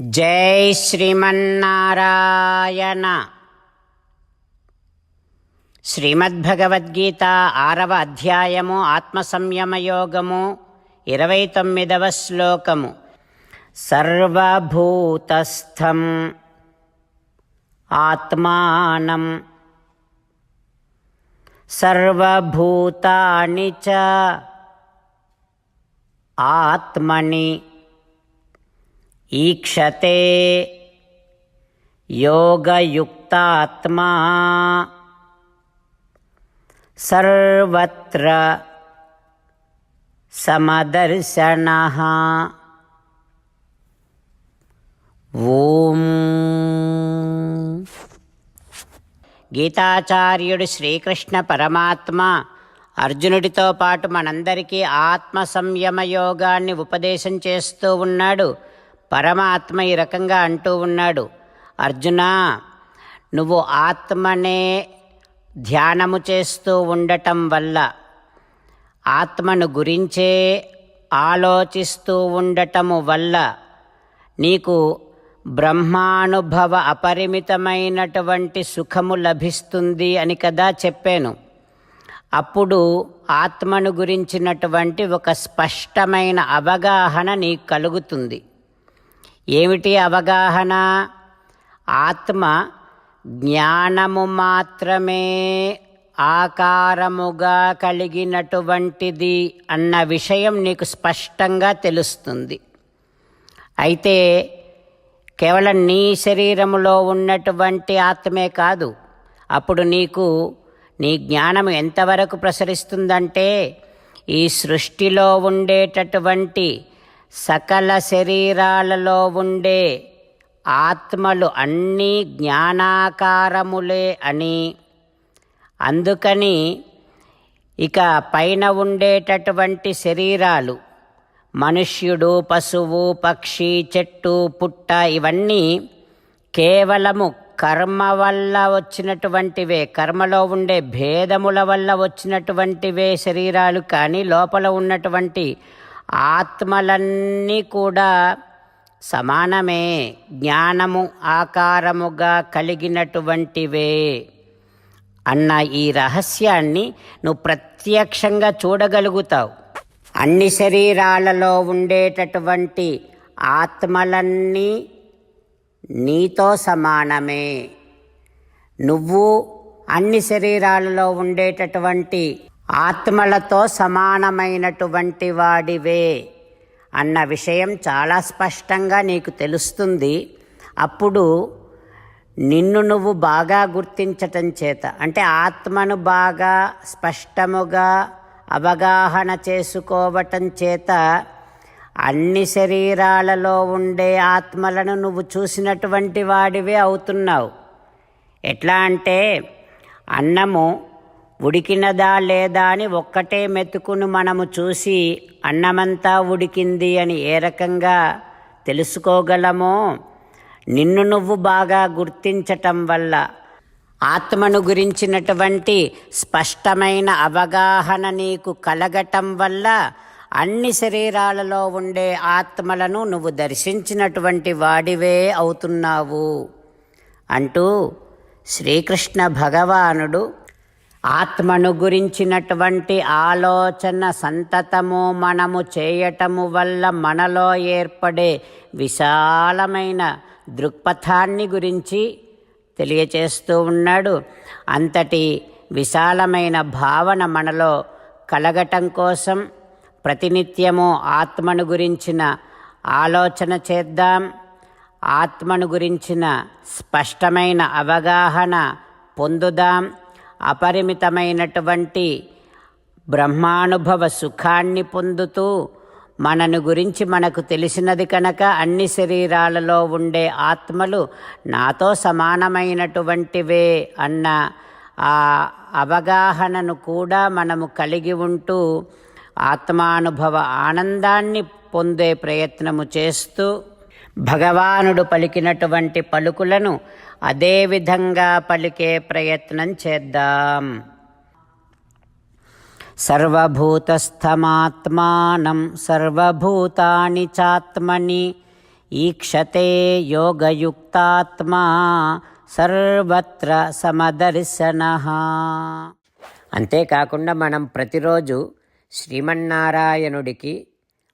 జై శ్రీమన్నారాయణ. శ్రీమద్భగవద్గీత ఆరవ అధ్యాయము ఆత్మసంయమయోగము ఇరవై తొమ్మిదవ శ్లోకము. సర్వభూతస్థం ఆత్మానం. సర్వభూతాని చ ఆత్మని ఈక్షతే యోగయుక్తాత్మా. సర్వత్ర సమదర్శన. ఓం. గీతాచార్యుడు శ్రీకృష్ణ పరమాత్మ అర్జునుడితో పాటు మనందరికీ ఆత్మ సంయమ యోగాన్ని ఉపదేశం చేస్తూ ఉన్నాడు. పరమాత్మ ఈ రకంగా అంటూ ఉన్నాడు. అర్జున నువ్వు ఆత్మనే ధ్యానము చేస్తూ ఉండటం వల్ల ఆత్మను గురించే ఆలోచిస్తూ ఉండటము వల్ల నీకు బ్రహ్మానుభవ అపరిమితమైనటువంటి సుఖము లభిస్తుంది అని కదా చెప్పాను. అప్పుడు ఆత్మను గురించినటువంటి ఒక స్పష్టమైన అవగాహన నీకు కలుగుతుంది. ఏమిటి అవగాహన? ఆత్మ జ్ఞానము మాత్రమే ఆకారముగా కలిగినటువంటిది అన్న విషయం నీకు స్పష్టంగా తెలుస్తుంది. అయితే కేవలం నీ శరీరములో ఉన్నటువంటి ఆత్మే కాదు. అప్పుడు నీకు నీ జ్ఞానం ఎంతవరకు ప్రసరిస్తుందంటే ఈ సృష్టిలో ఉండేటటువంటి సకల శరీరాలలో ఉండే ఆత్మలు అన్నీ జ్ఞానాకారములే అని. అందుకని ఇక పైన ఉండేటటువంటి శరీరాలు మనుష్యుడు పశువు పక్షి చెట్టు పుట్ట ఇవన్నీ కేవలము కర్మ వల్ల వచ్చినటువంటివే కర్మలో ఉండే భేదముల వల్ల వచ్చినటువంటివే శరీరాలు. కానీ లోపల ఉన్నటువంటి ఆత్మలన్నీ కూడా సమానమే జ్ఞానము ఆకారముగా కలిగినటువంటివే అన్న ఈ రహస్యాన్ని నువ్వు ప్రత్యక్షంగా చూడగలుగుతావు. అన్ని శరీరాలలో ఉండేటటువంటి ఆత్మలన్నీ నీతో సమానమే. నువ్వు అన్ని శరీరాలలో ఉండేటటువంటి ఆత్మలతో సమానమైనటువంటి వాడివే అన్న విషయం చాలా స్పష్టంగా నీకు తెలుస్తుంది. అప్పుడు నిన్ను నువ్వు బాగా గుర్తించటం చేత అంటే ఆత్మను బాగా స్పష్టముగా అవగాహన చేసుకోవటం చేత అన్ని శరీరాలలో ఉండే ఆత్మలను నువ్వు చూసినటువంటి వాడివే అవుతున్నావు. ఎట్లా అంటే అన్నము ఉడికినదా లేదా అని ఒక్కటే మెతుకును మనము చూసి అన్నమంతా ఉడికింది అని ఏ రకంగా తెలుసుకోగలమో నిన్ను నువ్వు బాగా గుర్తించటం వల్ల. ఆత్మను గురించినటువంటి స్పష్టమైన అవగాహన నీకు కలగటం వల్ల అన్ని శరీరాలలో ఉండే ఆత్మలను నువ్వు దర్శించినటువంటి వాడివే అవుతున్నావు. అంటూ శ్రీకృష్ణ భగవానుడు ఆత్మను గురించినటువంటి ఆలోచన సంతతము మనము చేయటము వల్ల మనలో ఏర్పడే విశాలమైన దృక్పథాన్ని గురించి తెలియచేస్తూ ఉన్నాడు. అంతటి విశాలమైన భావన మనలో కలగటం కోసం ప్రతినిత్యము ఆత్మను గురించిన ఆలోచన చేద్దాం. ఆత్మను గురించిన స్పష్టమైన అవగాహన పొందుదాం. అపరిమితమైనటువంటి బ్రహ్మానుభవ సుఖాన్ని పొందుతూ మనను గురించి మనకు తెలిసినది కనుక అన్ని శరీరాలలో ఉండే ఆత్మలు నాతో సమానమైనటువంటివే అన్న ఆ అవగాహనను కూడా మనము కలిగి ఉంటూ ఆత్మానుభవ ఆనందాన్ని పొందే ప్రయత్నము చేస్తూ భగవానుడు పలికినటువంటి పలుకులను అదే విధంగా పలికే ప్రయత్నం చేద్దాం. సర్వభూతస్థమాత్మానం సర్వభూతాని చాత్మని ఈక్షతే యోగయుక్తాత్మా సర్వత్ర సమదర్శన. అంతేకాకుండా మనం ప్రతిరోజు శ్రీమన్నారాయణుడికి